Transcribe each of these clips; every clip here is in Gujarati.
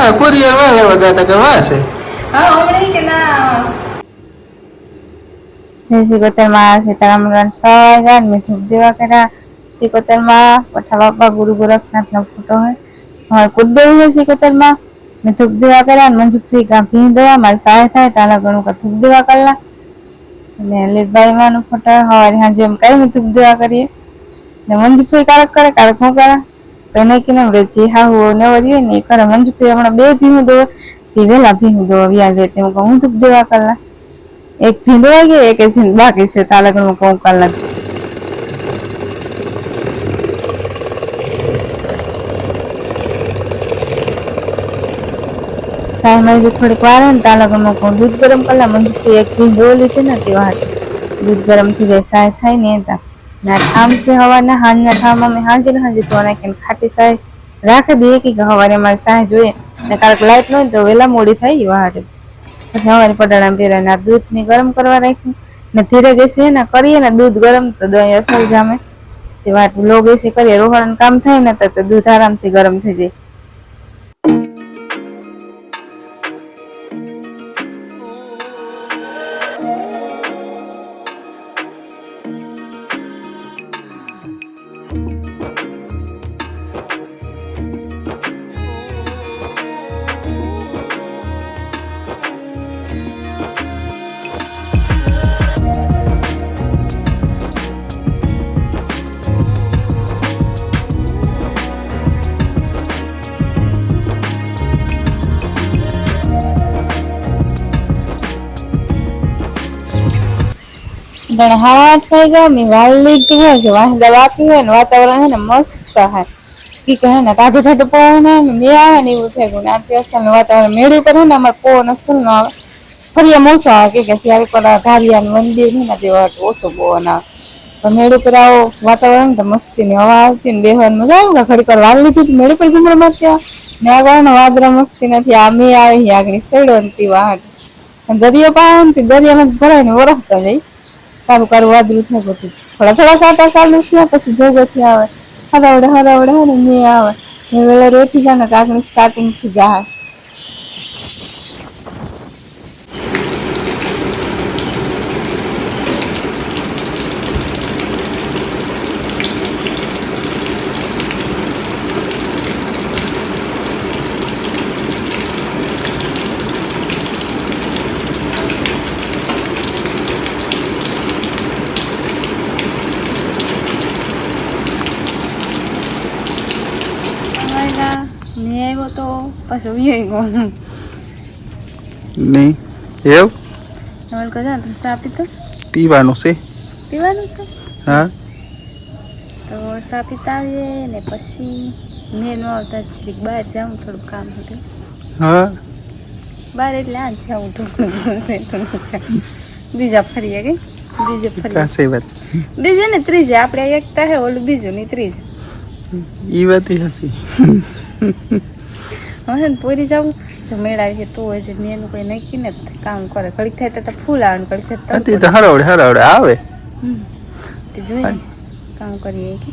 હા કુરિયર વાળ હતા કે છે? હા હમણાં કે ના. જય સિકોતરમાં સીતારામ રણ સવાગ્યા મેં ધૂપ દેવા કર્યા. સિકોતરમાં પઠા બાપા ગુરુ ગોરખનાથનો ફોટો હોય. અમારે કુળદેવી છે સિકોતરમાં મેં ધૂપ દેવા કર્યા મંજુ ફ્રી કાં ભી દેવા મારે સહાય થાય તાલા ઘણું કા ધૂપ દેવા કરલા. અને લીલબાઈ માનો ફોટો હવારે હાજે એમ કઈ મેં ધૂપ દેવા કરીએ. ને મંજુ ફ્રી કારક કરે કારક હું કરે. કને કે ને જે હા હો ને વળી ને એ કરે. મંજુ ફ્રી હમણાં બે ભીહું દો તે વેલા ભીહું દો વ્યાજ તે હું કહું. હું ધૂપ દેવા કલા એક ભીંડવાઈ ગયો એક છે બાકી છે. તાલકનું કહું કલાક સાહેબ જે થોડીક વાર ને ને તાલકનું કહું. દૂધ ગરમ કલા મંજુ એક ભીંદો લીધી ને તે વાત દૂધ ગરમ થઈ જાય, સાય થાય ને તા ના ઠામ છે હવાના હાંજના ઠામ અમે હાંજે હાંજે તો નાખીને ખાટી સાય રાખી દઈએ કે હવારે અમારે સાય જોઈએ. ને કારક લાઈટ ન તો વેલા મોડી થઈ વાહાટે પછી સવારે પટાણા પેરા ના દૂધ ને ગરમ કરવા રાખ્યું. ને ધીરે ગેસે ને કરીએ ને દૂધ ગરમ તો દહીં અસર જામે. તે વાત લો ગેસે કરીએ રોહણ કામ થાય ને તો દૂધ આરામથી ગરમ થઈ જાય. પણ હાડા આઠ વાગ્યા મેં વાલ લીધું હોય છે વાંસદા વાપી હોય ને, વાતાવરણ હે ને મસ્ત હે. કી કહે ને કાઢું કાઢું પવન હે ને, મેં આવે ને એવું થઈ ગયું ને આથી અસલનું વાતાવરણ મેળી પર હે ને, અમારે પવન અસલ નો આવે. ફરી એમ ઓછો આવે, કે કે શિયાળી પર ઢારિયા નું મંદિર છે ને હાટુ ઓછો પવન આવે. તો પર આવો વાતાવરણ, તો મસ્તીની હવા આવતી ને, બેહવાની મજા આવે કે ખરી વાર વાલ લીધું તો મેળ ઉપર ઘૂમર મારતી ને આગળ વાદરા મસ્તી નથી, આ મેં આવે, આગળ સડો ને તેવા હાટુ અને દરિયો પાડે ને ભરાય ને, વરસતા જાય. સારું કારું વાદળું થાય ગયું થોડા થોડા સાટા ચાલુ થયા પછી ભેગો થયા આવે. હરાવડે હરાવડે હરે મેં આવે. ને વેલા રેઠી જાય ને કાકની સ્ટાર્ટિંગથી જાય મેં આવ્યો તો પાછો વી ગયો નહીં. એવું? તમારે કહો ને ચા પીતો પીવાનું છે. પીવાનું તો હા. તો સા પીતા આવીએ ને પછી મેં ન આવતા જરીક બહાર જાઉં થોડું કામ હતું. હા. બહાર એટલે આ જાઉં થોડું છે. થોડું. બીજા ફરીએ કે? બીજે ફરીએ. કાંસી વાત. બીજે ને ત્રીજે. આપણે એકતા હે ઓલું બીજું ને ત્રીજું. ઈ વાત હસી. હવે ને પૂરી જવું જો મેળાવી છે તો હોય છે. મેં એનું કોઈ નક્કી ને કામ કરે. ઘડીક થાય તો ફૂલ આવે ને ઘડીક થાય હતી તો હરાવડે હરાવડે આવે. તે જોઈએ. કામ કરીએ કે.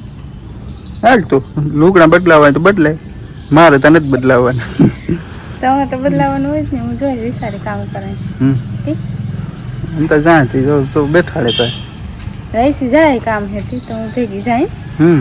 હાલ તું. લુગડા બદલાવાય તો બદલાય. મારે તને જ બદલાવાના. તમે તો બદલાવાનું હોય ને. હું જોઈ વિચારે કામ કરે. એમ તો જાણતી જો તો બેઠાડે તો. રહીશી જાય કામ હેઠી. તો હું ભેગી જાય. હમ.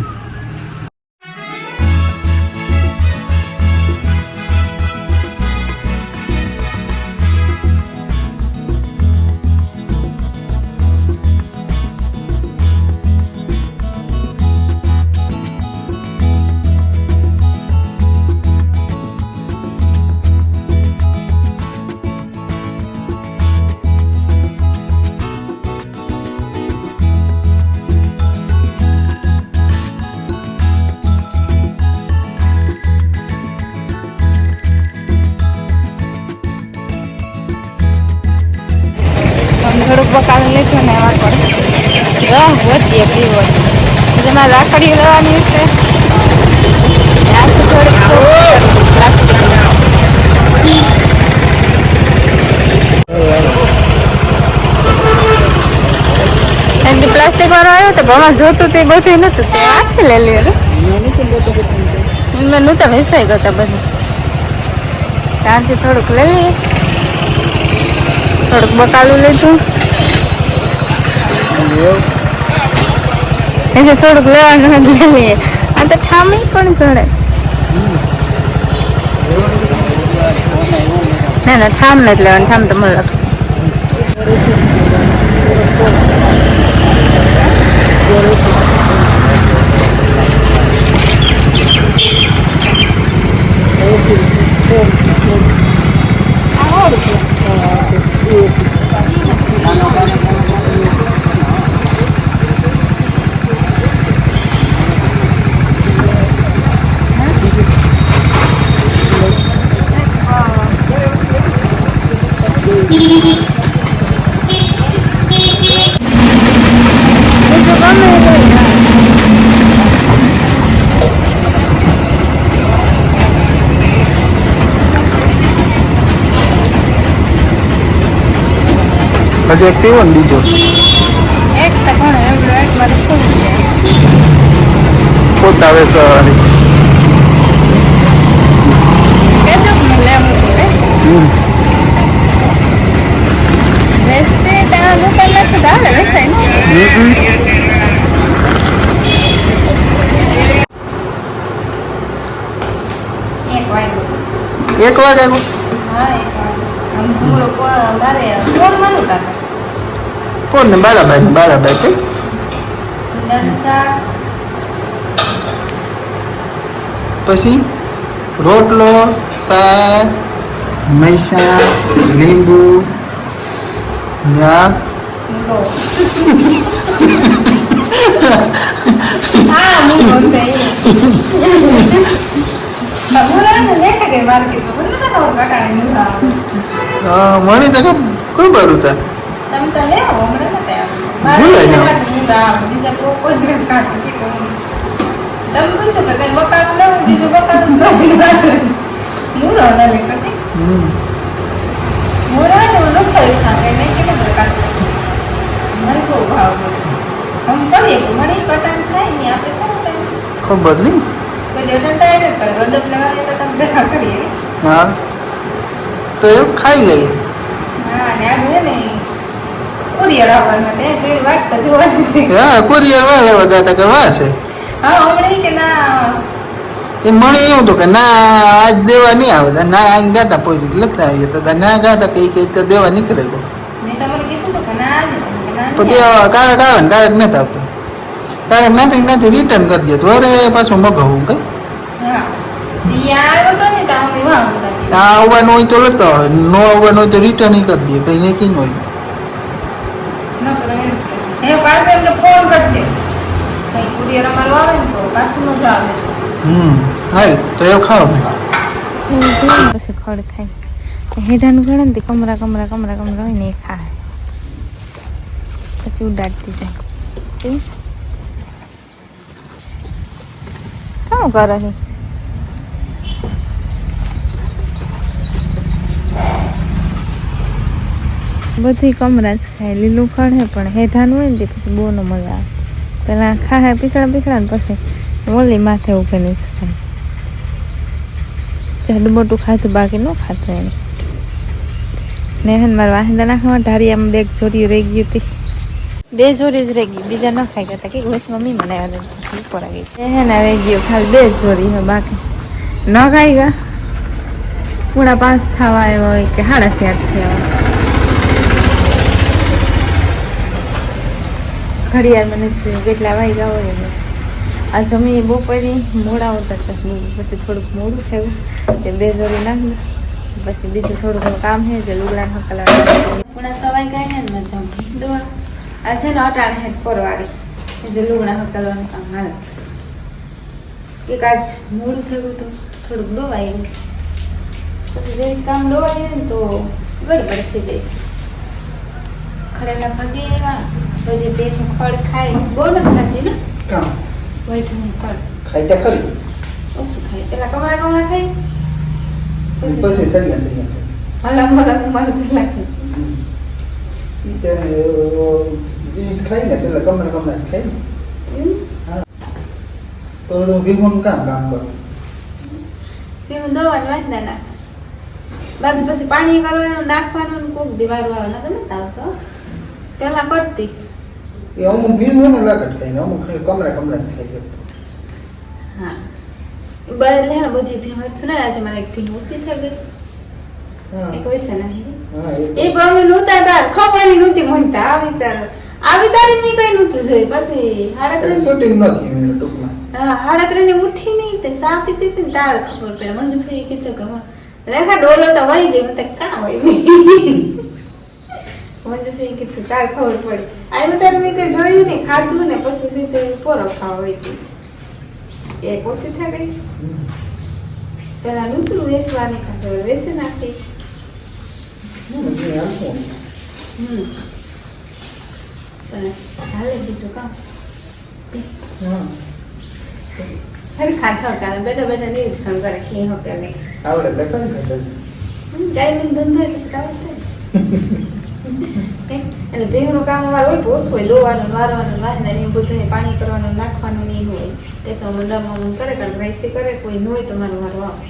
લીધું ને એમાં પણ. રહ પીવો એટલે મારે રાખડી લેવાની છે પ્લાસ્ટિક વાળો આવ્યો તો ભણવા જોતું તે બધું નતું. તે આખી લઈ લ્યો મેં નહોતા વેસાઈ ગયો બધું. ત્યાંથી થોડુંક લઈ લઈએ. થોડુંક બકાલું લીધું. એટલે થોડુંક લેવાનું લઈ લઈએ. આ તો ઠામી પણ જોડે. ના ના, ઠામ નથી લેવાનું, ઠામ તો મને લાગશે. બીજું ગમે એ લઈ લે. પછી એક પીવો ને બીજો. એક તો ઘણો એવડો એક મારે શું છે? પોતા આવે સવારી. વેચતે ત્યાં દુકાન નથી તો વેચાય ને. હમ. એક વાગે. આવ્યો હા એક વાગે. અમારે ફોન માનું કાકા. કોણ ને બારાબાઈ ને કઈ ઈંડાનું પછી રોટલો શાક મૈસા લીંબુ યા મૂળો હા મૂળો છે મૂળા ને દેખે કે માર્કેટમાં મને તો ખબર કાકાને મૂળા આવે. મણી તો કોઈ બરું તા ખબર નહીં. હા. તો એવું ખાઈ લઈએ. હા ને કુરિયર આવવાનું હતું. એ વાત તો જોવાની છે. હા કુરિયર વાળા લેવા ગયા તા કે વાહ છે? હા હમણાં કે ના. એ મને એવું હતું કે ના આજ દેવા નહીં આવે. ના આ ગાતા પોઈ લખતા આવી તો ના ગાતા કઈ ઈ તો દેવા નીકળે ગયો. હતું પછી કારક આવે ને કારક નથી આવતો. કારક નથી નથી રિટર્ન કરી દે. તો અરે પાછું મગાવું કઈ હતા. આવવાનું હોય તો લેતા હોય. નો આવવાનું હોય તો રિટર્ન કરી દે. કઈ નહીં કઈ હોય. એ પાછો એમને ફોન કરજે. કઈ કુરિયર અમારો આવે ને તો પાછું ન જ હમ હાય તો એવું ખાવ પછી ખડ થાય હેઠાનું ગણે ને કમરા કમરા કમરા કમરા હોય ને એ ખાય. પછી ઉડાડતી જાય. શું કરે? છે બધી કમરા જ ખાય, લીલું ખડ પણ હેઠાનું હોય ને તે પછી બહુ ન મજા આવે. પેલા ખાહે પીસડા પીસડા ને પછી ઓલી માથે ઉભેલી શકાય જાડું મોટું ખાતું બાકી ન ખાતું એને. ને હે મારા વાહિંદા નાખવા ઢારિયામાં બે જોડીઓ રહી ગયું હતી. બે જોડી જ રહી ગઈ, બીજા ન ખાઈ ગયા કે બસ મમ્મી મને ઉપર આવી ગઈ હે રહી ગયો ખાલી બે જોડી બાકી. ન ખાઈ ગયા પૂણા પાંચ થવા આવ્યા હોય કે સાડા સાત થયા ઘડિયાળ મને જોયું કેટલા વાગ્યા હોય એને આ જમી બપોરી, મોડા ઉતરતા પછી થોડુંક મોડું થયું, તે બે જોડી નાખ્યું. પછી બીજું થોડું ઘણું કામ છે, જે લુગડા હકલા પૂણા સવાઈ ગઈ ને મજા દોવા આ છે ને અટાણે હેઠ પરવાળી જે લુગડા હકલવાનું કામ હાલ. એક આજ મોડું થયું તો થોડુંક ડોવાઈ ગયું. જે કામ ડોવાઈ ગયું તો ગડબડ થઈ જાય. ખડેલા પગે એવા. બધી બેનું ખડ ખાય બહુ નથી ખાતી ને? કામ? ખડ ખાઈ ત્યાં ખરી. ઓછું ખાય પેલા કમળા કમળા ખાય પછી? પછી આમ માલ પેલા બીજ ખાઈ ને પેલા કમળા કમળા જ ખાઈ ને તો હું ભીમોનું કામ કામ કરું? તે હું વાંચતા નાખ. બાકી પછી પાણી કરવાનું નાખવાનું કોક દી નથી આવતો પેલા કરતી. એ અમુક ભીમ હોય ને લાકડ ખાય ને અમુક કમરા કમરા જ ખાઈ હા. બહાર લે બધી ભીમ હરખું ના આજે મને એક ભીમ ઓછી થઈ ગઈ. એક વૈસે નહીં હા. એ અમે નહોતા તાર ખબર નહોતી મળતા આવી તાર. આવી તારી મેં કઈ નહોતું જોઈ પછી હાડા શૂટિંગ નથી એનું ટૂંકમાં. હા હાડા ત્રણે ઉઠી નહીં તે સા પીતી હતી ને તાર ખબર પડે. મંજુ ભાઈ કીધું કે રેખા ડોલો તો વહી ગઈ. મેં તો કાં વહી ગઈ? મંજુ ભાઈ કીધું તાર ખબર પડી. આવી બધા મેં કઈ જોયું ને ખાધું ને પછી સીધે પોરો ખાવા વહી ગઈ. એક ઓછી થઈ ગઈ. પેલા નહોતું વેસવાની ખાસ વેસી નાખી. હાલે બીજું કામ. ખરી ખાચા કાલે બેઠા બેઠા નિરીક્ષણ કરે કે હો પેલે આવડે એટલે ટાઈમિંગ ધંધો હોય પછી એટલે ભેગનું કામ અમારે હોય પોસ હોય દોવાનું વારવાનું વાંધા ને એવું બધું પાણી કરવાનું નાખવાનું નહીં હોય. તે સમય રમવાનું કરે કારણ રાઈસી કરે કોઈ ન હોય તો મારું વારો આવે.